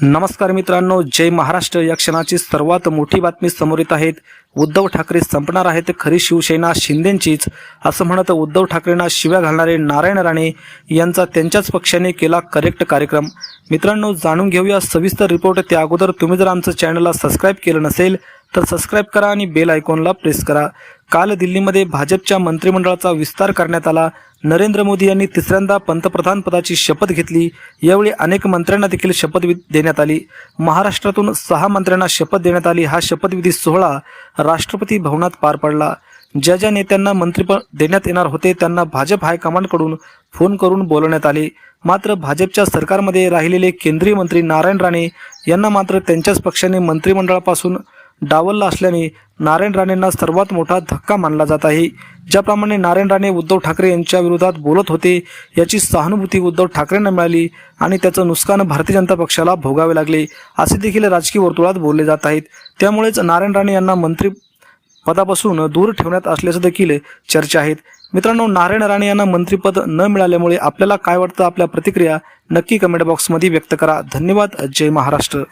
नमस्कार मित्रांनो जय महाराष्ट्र या क्षणाची सर्वात मोठी बातमी समोर येत आहेत. उद्धव ठाकरे संपणार आहेत खरी शिवसेना शिंदेंचीच असं म्हणत उद्धव ठाकरेंना शिव्या घालणारे नारायण राणे यांचा त्यांच्याच पक्षाने केला करेक्ट कार्यक्रम. मित्रांनो जाणून घेऊया सविस्तर रिपोर्ट त्या अगोदर तुम्ही जर आमचं चॅनलला सबस्क्राईब केलं नसेल तर सबस्क्राईब करा आणि बेल आयकॉनला प्रेस करा. काल दिल्लीमध्ये भाजपच्या मंत्रिमंडळाचा विस्तार करण्यात आला. नरेंद्र मोदी यांनी तिसऱ्यांदा पंतप्रधान पदाची शपथ घेतली. यावेळी अनेक मंत्र्यांना देखील शपथ देण्यात आली. महाराष्ट्रातून सहा मंत्र्यांना शपथ देण्यात आली. हा शपथविधी सोहळा राष्ट्रपती भवनात पार पडला. ज्या ज्या नेत्यांना मंत्रिपद देण्यात येणार होते त्यांना भाजप हायकमांडकडून फोन करून बोलवण्यात आले. मात्र भाजपच्या सरकारमध्ये राहिलेले केंद्रीय मंत्री नारायण राणे यांना मात्र त्यांच्याच पक्षाने मंत्रिमंडळापासून डावलला असल्याने नारायण राणेंना सर्वात मोठा धक्का मानला जात आहे. ज्याप्रमाणे नारायण राणे उद्धव ठाकरे यांच्या विरोधात बोलत होते याची सहानुभूती उद्धव ठाकरेंना मिळाली आणि त्याचं नुकसान भारतीय जनता पक्षाला भोगावे लागले असे देखील राजकीय वर्तुळात बोलले जात आहेत. त्यामुळेच नारायण राणे यांना मंत्री पदापासून दूर ठेवण्यात असल्याचं देखील चर्चा आहेत. मित्रांनो नारायण राणे यांना मंत्रिपद न मिळाल्यामुळे आपल्याला काय वाटतं? आपल्या प्रतिक्रिया नक्की कमेंट बॉक्समध्ये व्यक्त करा. धन्यवाद. जय महाराष्ट्र.